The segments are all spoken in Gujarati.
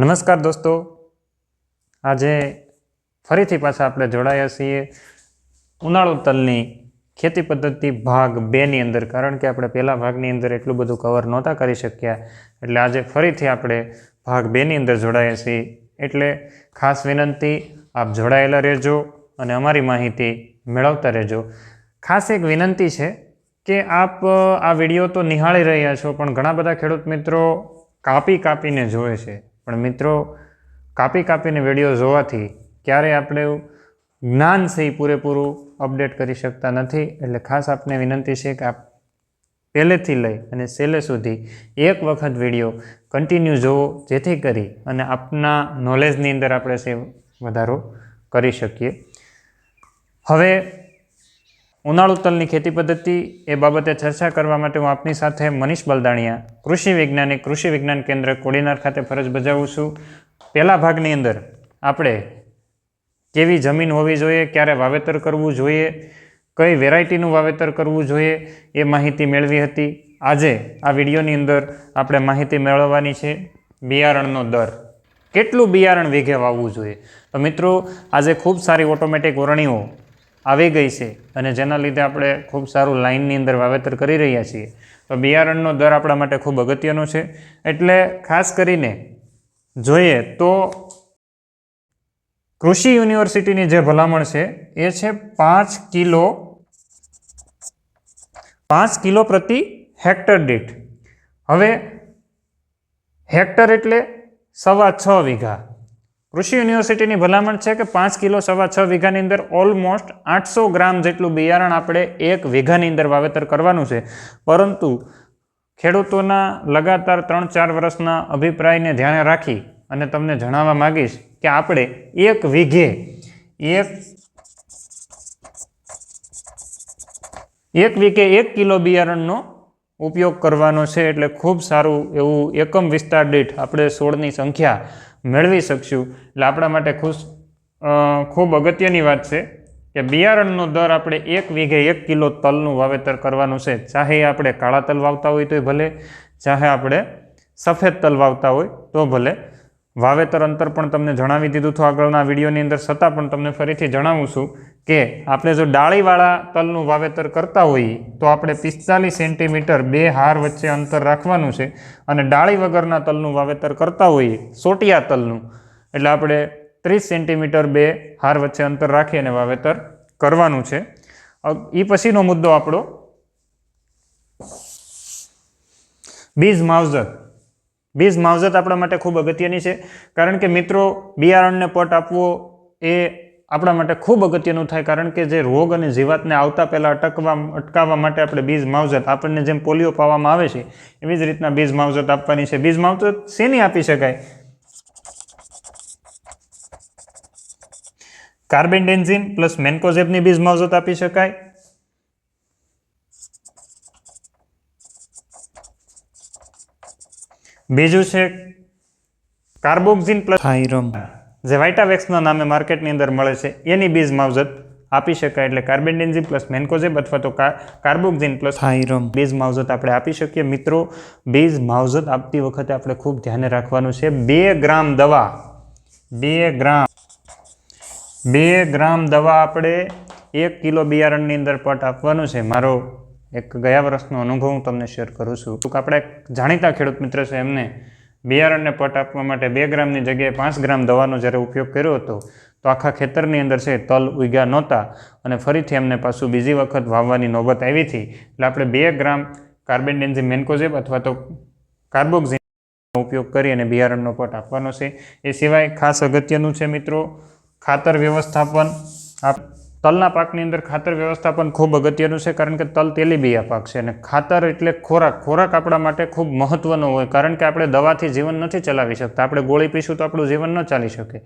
નમસ્કાર દોસ્તો. આજે ફરીથી પાછા આપણે જોડાયા છીએ ઉનાળુ તલની ખેતી પદ્ધતિ ભાગ બેની અંદર. કારણ કે આપણે પહેલા ભાગની અંદર એટલું બધું કવર નહોતા કરી શક્યા. એટલે આજે ફરીથી આપણે ભાગ બેની અંદર જોડાયા છીએ. એટલે ખાસ વિનંતી, આપ જોડાયેલા રહેજો અને અમારી માહિતી મેળવતા રહેજો. ખાસ એક વિનંતી છે કે આપ આ વીડિયો તો નિહાળી રહ્યા છો, પણ ઘણા બધા ખેડૂત મિત્રો કાપી કાપીને જોવે છે. પણ મિત્રો, કાપી કાપીને વીડિયો જોવાથી ક્યારેય આપણે જ્ઞાન એ પૂરેપૂરું અપડેટ કરી શકતા નથી. એટલે ખાસ આપને વિનંતી છે કે આપ પહેલેથી લઈ અને છેલ્લે સુધી એક વખત વીડિયો કન્ટિન્યુ જોવો, જેથી કરી અને આપના નોલેજની અંદર આપણે છે વધારો કરી શકીએ. હવે ઉનાળુ તલની ખેતી પદ્ધતિ એ બાબતે ચર્ચા કરવા માટે હું આપની સાથે મનીષ બલદાણિયા, કૃષિ વૈજ્ઞાનિક, કૃષિ વિજ્ઞાન કેન્દ્ર કોડીનાર ખાતે ફરજ બજાવું છું. પહેલા ભાગની અંદર આપણે કેવી જમીન હોવી જોઈએ, ક્યારે વાવેતર કરવું જોઈએ, કઈ વેરાયટીનું વાવેતર કરવું જોઈએ એ માહિતી મેળવી હતી. આજે આ વિડીયોની અંદર આપણે માહિતી મેળવવાની છે બિયારણનો દર. કેટલું બિયારણ વીઘે વાવવું જોઈએ? તો મિત્રો, આજે ખૂબ સારી ઓટોમેટિક વરણીઓ આવી ગઈ છે અને જેના લીધે આપણે ખૂબ સારું લાઇનની અંદર વાવેતર કરી રહ્યા છીએ. તો બિયારણનો દર આપણા માટે ખૂબ અગત્યનો છે. એટલે ખાસ કરીને જોઈએ તો કૃષિ યુનિવર્સિટીની જે ભલામણ છે, એ છે પાંચ કિલો પાંચ કિલો પ્રતિ હેક્ટર દીઠ. હવે હેક્ટર એટલે સવા છ વીઘા. કૃષિ યુનિવર્સિટીની ભલામણ છે કે પાંચ કિલો સવા છ વીઘાની અંદર ઓલમોસ્ટ આઠસો ગ્રામ જેટલું બિયારણ આપણે એક વીઘાની અંદર વાવેતર કરવાનું છે. પરંતુ ખેડૂતોના લગાતાર ત્રણ ચાર વર્ષના અભિપ્રાયને ધ્યાને રાખી અને તમને જણાવવા માગીશ કે આપણે એક વીઘે એક એક વીઘે એક કિલો બિયારણનો ઉપયોગ કરવાનો છે. એટલે ખૂબ સારું એવું એકમ વિસ્તાર દીઠ આપણે સોળની સંખ્યા મેળવી શકશું. એટલે આપણા માટે ખુશ ખૂબ અગત્યની વાત છે કે બિયારણનો દર આપણે એક વીઘે એક કિલો તલનું વાવેતર કરવાનું છે. ચાહે આપણે કાળા તલ વાવતા હોય તોય ભલે, ચાહે આપણે સફેદ તલ વાવતા હોય તો ભલે. વાવેતર અંતર પણ તમને જણાવી દીધું હતું આગળના વિડીયોની અંદર છતાં પણ તમને ફરીથી જણાવું છું કે આપણે જો ડાળીવાળા તલનું વાવેતર કરતા હોઈએ, તો આપણે પિસ્તાલીસ સેન્ટીમીટર બે હાર વચ્ચે અંતર રાખવાનું છે અને ડાળી વગરના તલનું વાવેતર કરતા હોઈએ સોટિયા તલનું, એટલે આપણે ત્રીસ સેન્ટીમીટર બે હાર વચ્ચે અંતર રાખી અને વાવેતર કરવાનું છે. એ પછીનો મુદ્દો આપણો. બીજ માવજત. બીજ માવજત આપણા માટે ખૂબ અગત્યની છે. કારણ કે મિત્રો, બિયારણને પટ આપવો એ આપણા માટે ખૂબ અગત્યનું થાય. કારણ કે જે રોગ અને જીવાતને આવતા પહેલાં અટકવા, અટકાવવા માટે આપણે બીજ માવજત આપણને જેમ પોલિયો પાવામાં આવે છે, એવી જ રીતના બીજ માવજત આપવાની છે. બીજ માવજત શેની આપી શકાય? કાર્બેન્ડેન્ઝિમ પ્લસ મેન્કોઝેબની બીજ માવજત આપી શકાય. બીજું છે કાર્બોક્સિન પ્લસ થાઇરમ. જે વાઇટાવેક્સના નામે માર્કેટની અંદર મળે છે એની બીજ માવજત આપી શકાય એટલે કાર્બેન્ડેન્ઝિમ પ્લસ મેન્કોઝેબ અથવા તો કાર્બોક્ઝિન પ્લસ થાઇરમ. બીજ માવજત આપણે આપી શકીએ. મિત્રો બીજ માવજત આપતી વખતે આપણે ખૂબ ધ્યાને રાખવાનું છે. બે ગ્રામ દવા બે ગ્રામ બે ગ્રામ દવા આપણે એક કિલો બિયારણની અંદર પટ આપવાનું છે. મારો એક ગયા વર્ષનો અનુભવ હું તમને શેર કરું છું. ટૂંક આપણે એક જાણીતા ખેડૂત મિત્ર છે એમને બિયારણને પટ આપવા માટે બે ગ્રામની જગ્યાએ પાંચ ગ્રામ દવાનો જ્યારે ઉપયોગ કર્યો હતો, તો આખા ખેતરની અંદર છે તલ ઉગ્યા નહોતા અને ફરીથી એમને પાછું બીજી વખત વાવવાની નોબત આવી હતી. એટલે આપણે બે ગ્રામ કાર્બેન્ડેન્ઝિમ મેન્કોઝેબ અથવા તો કાર્બોક્ઝિન ઉપયોગ કરી અને બિયારણનો પટ આપવાનો છે. એ સિવાય ખાસ અગત્યનું છે મિત્રો, ખાતર વ્યવસ્થાપન આ તલના પાકની અંદર ખાતર વ્યવસ્થાપન ખૂબ અગત્યનું છે, કારણ કે તલ તેલીબિયા પાક છે અને ખાતર એટલે ખોરાક. ખોરાક આપણા માટે ખૂબ મહત્ત્વનો હોય, કારણ કે આપણે દવાથી જીવન નથી ચલાવી શકતા. આપણે ગોળી પીશું તો આપણું જીવન ન ચાલી શકે.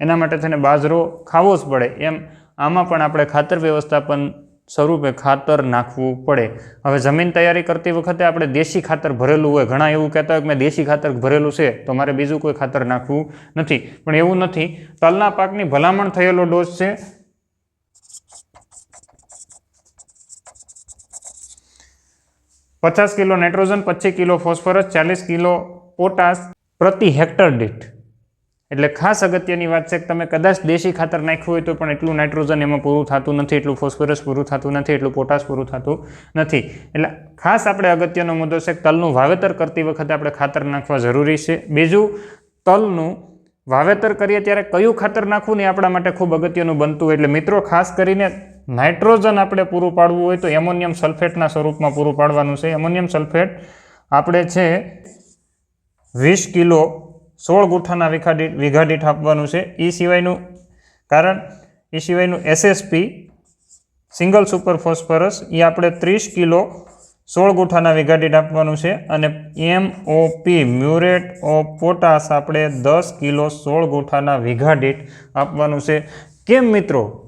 એના માટે થઈને બાજરો ખાવો જ પડે. એમ આમાં પણ આપણે ખાતર વ્યવસ્થાપન સ્વરૂપે ખાતર નાખવું પડે. હવે જમીન તૈયારી કરતી વખતે આપણે દેશી ખાતર ભરેલું હોય. ઘણા એવું કહેતા હોય કે મેં દેશી ખાતર ભરેલું છે, તો મારે બીજું કોઈ ખાતર નાખવું નથી. પણ એવું નથી. તલના પાકની ભલામણ થયેલો ડોઝ છે. પચાસ કિલો નાઇટ્રોજન, પચીસ કિલો ફોસ્ફરસ, ચાલીસ કિલો પોટાશ પ્રતિ હેક્ટર દીઠ. એટલે ખાસ અગત્યની વાત છે કે તમે કદાચ દેશી ખાતર નાખ્યું હોય તો પણ એટલું નાઇટ્રોજન એમાં પૂરું થતું નથી, એટલું ફોસ્ફરસ પૂરું થતું નથી, એટલું પોટાશ પૂરું થતું નથી. એટલે ખાસ આપણે અગત્યનો મુદ્દો છે તલનું વાવેતર કરતી વખતે આપણે ખાતર નાખવા જરૂરી છે. બીજું, તલનું વાવેતર કરીએ ત્યારે કયું ખાતર નાખવું ને આપણા માટે ખૂબ અગત્યનું બનતું એટલે મિત્રો, ખાસ કરીને નાઇટ્રોજન આપણે પૂરું પાડવું હોય તો એમોનિયમ સલ્ફેટના સ્વરૂપમાં પૂરું પાડવાનું છે. એમોનિયમ સલ્ફેટ આપણે છે વીસ કિલો સોળ ગુઠ્ઠાના વીઘા દીઠ આપવાનું છે. એ સિવાયનું કારણ એ સિવાયનું એસએસપી સિંગલ સુપર ફોસ્ફરસ એ આપણે ત્રીસ કિલો સોળ ગુઠ્ઠાના વીઘા આપવાનું છે. અને એમઓપી મ્યુરેટ ઓફ પોટાશ, આપણે દસ કિલો સોળ ગુઠ્ઠાના વીઘા આપવાનું છે. કેમ મિત્રો?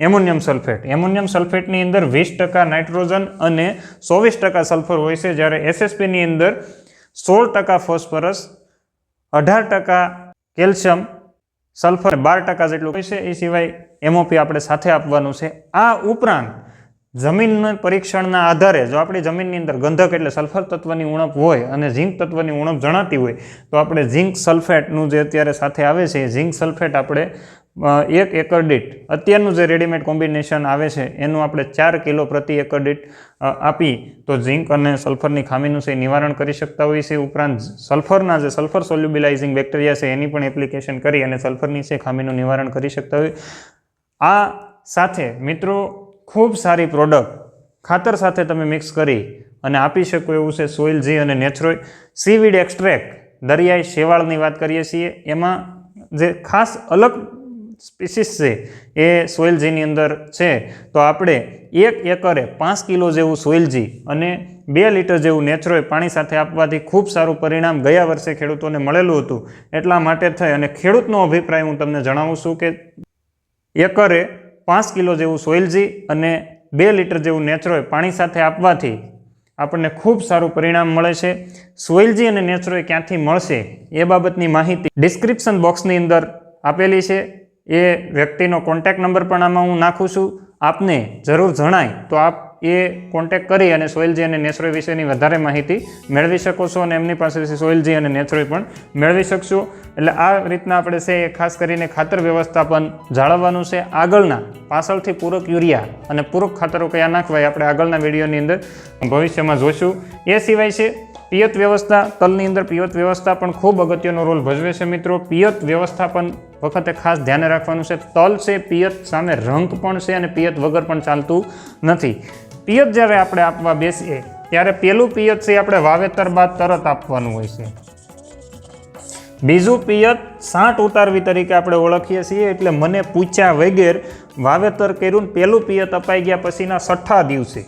Ammonium sulphate. એમોનિયમ સલ્ફેટની અંદર વીસ ટકા નાઇટ્રોજન અને ચોવીસ ટકા સલ્ફર હોય છે. જ્યારે એસએસપીની અંદર સોળ ટકા ફોસ્ફરસ, અઢાર ટકા કેલ્શિયમ, સલ્ફર બાર ટકા જેટલું હોય છે. એ સિવાય એમઓપી આપણે સાથે આપવાનું છે. આ ઉપરાંત જમીનના પરીક્ષણના આધારે જો આપણી જમીનની અંદર ગંધક એટલે સલ્ફર તત્વની ઉણપ હોય અને ઝીંક તત્વની ઉણપ જણાતી હોય, તો આપણે ઝીંક સલ્ફેટનું જે અત્યારે સાથે આવે છે, એ ઝીંક સલ્ફેટ આપણે એક એકર દીઠ. અત્યારનું જે રેડીમેડ કોમ્બિનેશન આવે છે, એનું આપણે ચાર કિલો પ્રતિ એકર દીઠ આપી તો ઝીંક અને સલ્ફરની ખામીનું છે નિવારણ કરી શકતા હોઈએ છે ઉપરાંત સલ્ફરના જે સલ્ફર સોલ્યુબિલાઇઝિંગ બેક્ટેરિયા છે, એની પણ એપ્લિકેશન કરી અને સલ્ફરની છે ખામીનું નિવારણ કરી શકતા હોય આ સાથે મિત્રો ખૂબ સારી પ્રોડક્ટ ખાતર સાથે તમે મિક્સ કરી અને આપી શકો એવું છે સોઇલ જી અને નેચરોય સીવીડ એક્સ્ટ્રેક્ટ દરિયાઈ શેવાળની વાત કરીએ છીએ, એમાં જે ખાસ અલગ સ્પીસીસ છે, એ સોઇલજીની અંદર છે, તો આપણે એક એકરે પાંચ કિલો જેવું સોઇલજી અને બે લીટર જેવું નેચરોય પાણી સાથે આપવાથી ખૂબ સારું પરિણામ ગયા વર્ષે ખેડૂતોને મળેલું હતું. એટલા માટે થઈ અને ખેડૂતનો અભિપ્રાય હું તમને જણાવું છું કે એકરે પાંચ કિલો જેવું સોઇલજી અને બે લીટર જેવું નેચરોય પાણી સાથે આપવાથી આપણને ખૂબ સારું પરિણામ મળે છે. સોઇલજી અને નેચરોય ક્યાંથી મળશે એ બાબતની માહિતી ડિસ્ક્રિપ્શન બોક્સની અંદર આપેલી છે. એ વ્યક્તિનો કોન્ટેક નંબર પણ આમાં હું નાખું છું. આપને જરૂર જણાય તો આપ એ કોન્ટેક કરી અને સોઇલજી અને નેચરોય વિશેની વધારે માહિતી મેળવી શકો છો અને એમની પાસેથી સોઇલજી અને નેચરો પણ મેળવી શકશો. એટલે આ રીતના આપણે છે એ ખાસ કરીને ખાતર વ્યવસ્થાપન જાળવવાનું છે. આગળના પાછળથી પૂરક યુરિયા અને પૂરક ખાતરો કયા નાખવાય આપણે આગળના વિડીયોની અંદર ભવિષ્યમાં જોઈશું. એ સિવાય છે પિયત વ્યવસ્થા, તલની અંદર પિયત વ્યવસ્થા પણ ખૂબ અગત્યનો રોલ ભજવે છે મિત્રો. પિયત વ્યવસ્થાપન વખતે ખાસ ધ્યાને રાખવાનું છે. તલ છે, પિયત સામે રંગ પણ છે અને પિયત વગર પણ ચાલતું નથી. પિયત જ્યારે આપણે આપવા બેસીએ, ત્યારે પેલું પિયત છે આપણે વાવેતર બાદ તરત આપવાનું હોય છે. બીજું પિયત સાંઠ ઉતારવી તરીકે આપણે ઓળખીએ છીએ, એટલે મને પૂછ્યા વગેર વાવેતર કર્યું પેલું પિયત અપાઈ ગયા પછીના છઠ્ઠા દિવસે.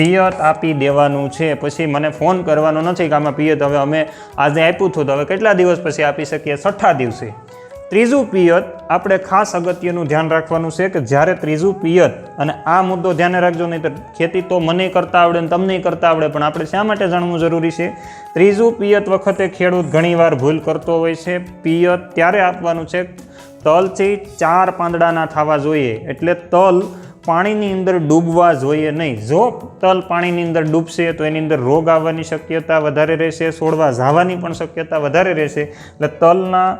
પિયત આપી દેવાનું છે. પછી મને ફોન કરવાનો નથી કે આમાં પિયત હવે અમે આજે આપ્યું હતું તો હવે કેટલા દિવસ પછી આપી શકીએ? છઠ્ઠા દિવસે. ત્રીજું પિયત આપણે ખાસ અગત્યનું ધ્યાન રાખવાનું છે કે જ્યારે ત્રીજું પિયત, અને આ મુદ્દો ધ્યાને રાખજો નહીં તો ખેતી તો મને કરતા આવડે ને તમને કરતા આવડે, પણ આપણે શા માટે જાણવું જરૂરી છે? ત્રીજું પિયત વખતે ખેડૂત ઘણીવાર ભૂલ કરતો હોય છે. પિયત ત્યારે આપવાનું છે તલથી ચાર પાંદડાના થવા જોઈએ. એટલે તલ પાણીની અંદર ડૂબવા જોઈએ નહીં. જો તલ પાણીની અંદર ડૂબશે તો એની અંદર રોગ આવવાની શક્યતા વધારે રહેશે, છોડવા જવાની પણ શક્યતા વધારે રહેશે. એટલે તલના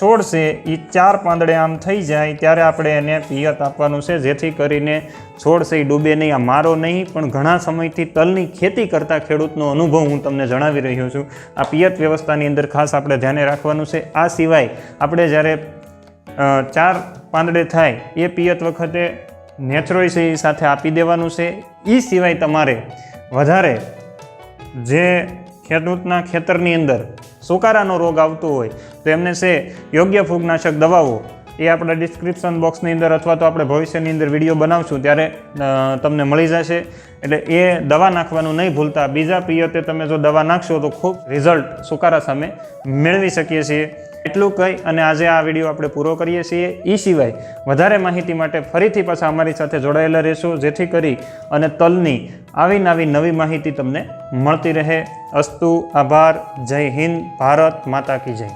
છોડ છે એ ચાર પાંદડે આમ થઈ જાય, ત્યારે આપણે એને પિયત આપવાનું છે, જેથી કરીને છોડ છે એ ડૂબે નહીં. આ મારો નહીં, પણ ઘણા સમયથી તલની ખેતી કરતા ખેડૂતનો અનુભવ હું તમને જણાવી રહ્યો છું. આ પિયત વ્યવસ્થાની અંદર ખાસ આપણે ધ્યાને રાખવાનું છે. આ સિવાય આપણે જ્યારે ચાર પાંદડે થાય, એ પિયત વખતે નેચરોય છે સાથે આપી દેવાનું છે. એ સિવાય તમારે વધારે જે ખેડૂતના ખેતરની અંદર સુકારાનો રોગ આવતો હોય તો એમને છે યોગ્ય ફૂગનાશક દવાઓ એ આપણા ડિસ્ક્રિપ્શન બોક્સની અંદર અથવા તો આપણે ભવિષ્યની અંદર વીડિયો બનાવશું ત્યારે તમને મળી જશે. એટલે એ દવા નાખવાનું નહીં ભૂલતા. બીજા પિયતે તમે જો દવા નાખશો તો ખૂબ રિઝલ્ટ સુકારા સામે મેળવી શકીએ છીએ. એટલું કહી અને આજે આ વીડિયો આપણે પૂરો કરીએ છીએ. એ સિવાય વધારે માહિતી માટે ફરીથી પાછા અમારી સાથે જોડાયેલા રહેશો. જેથી કરી અને તલની આવી નવી નવી માહિતી તમને મળતી રહે. અસ્તુ, આભાર. જય હિન્દ, ભારત માતા કી જય.